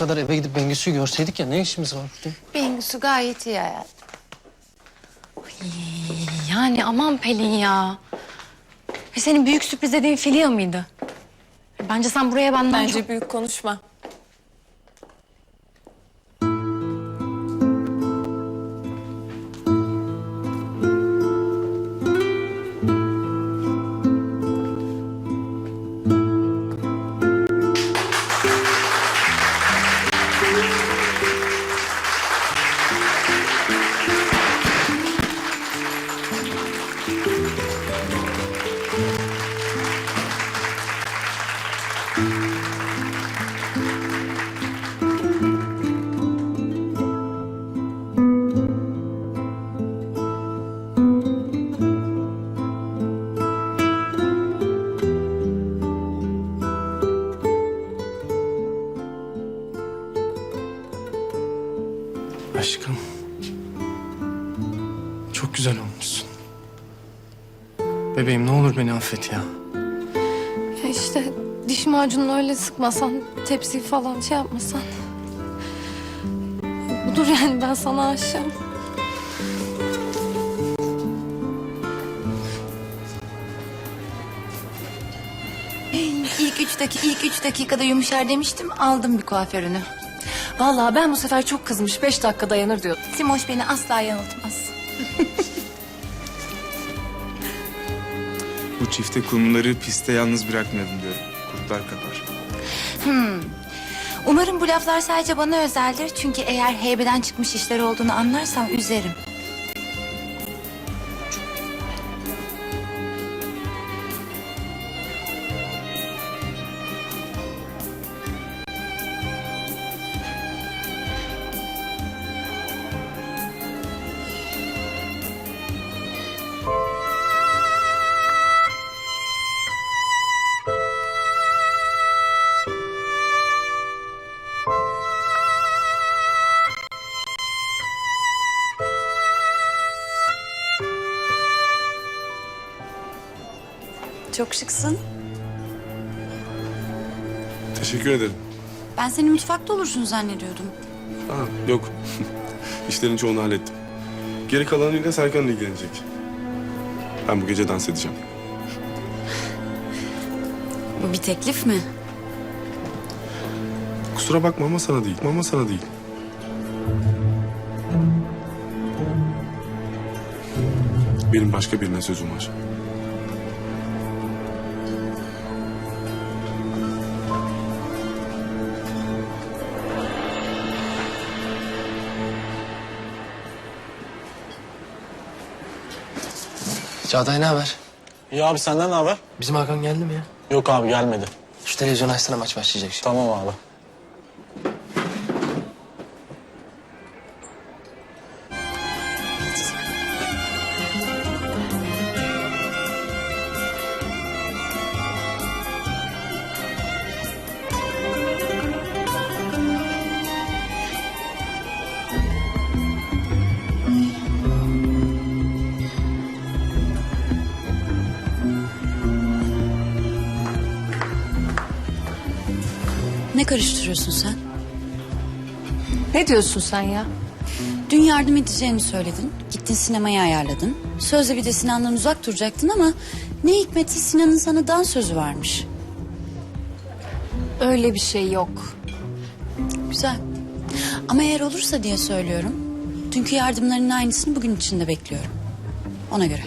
kadar eve gidip Bengüsü'yü görseydik ya ne işimiz var burada? Bengüsü gayet iyi hayat. Yani aman Pelin ya. E senin büyük sürpriz dediğin Filia mıydı? Bence sen buraya benden Bence çok... büyük konuşma. Aşkım. Çok güzel olmuşsun. Bebeğim ne olur beni affet ya. Ya işte diş macununu öyle sıkmasan, tepsi falan şey yapmasan. Budur yani ben sana aşığım. İlk üç dakika, ilk üç dakikada yumuşar demiştim. Aldım bir kuaförünü. Vallahi ben bu sefer çok kızmış. Beş dakika dayanır diyor. Simoş beni asla yanıltmaz. Bu çifte kumları piste yalnız bırakmayalım diyorum. Kurtlar kapar. Umarım bu laflar sadece bana özeldir. Çünkü eğer heybeden çıkmış işler olduğunu anlarsam üzerim. Çok şıksın. Teşekkür ederim. Ben senin mutfakta olursun zannediyordum. Aa, yok. İşlerin çoğunu hallettim. Geri kalanıyla Serkan ilgilenecek. Ben bu gece dans edeceğim. Bu bir teklif mi? Kusura bakma ama sana değil. Ama sana değil. Benim başka birine sözüm var. Çağatay ne haber? İyi abi senden ne haber? Bizim Hakan geldi mi ya? Yok abi gelmedi. Şu televizyon açsana maç başlayacak şimdi. Tamam abi. Ne karıştırıyorsun sen? Ne diyorsun sen ya? Dün yardım edeceğini söyledin. Gittin sinemayı ayarladın. Sözde bir de Sinan'dan uzak duracaktın ama... ...ne hikmetse Sinan'ın sana dans sözü varmış. Öyle bir şey yok. Güzel. Ama eğer olursa diye söylüyorum. Dünkü yardımlarının aynısını bugün içinde bekliyorum. Ona göre.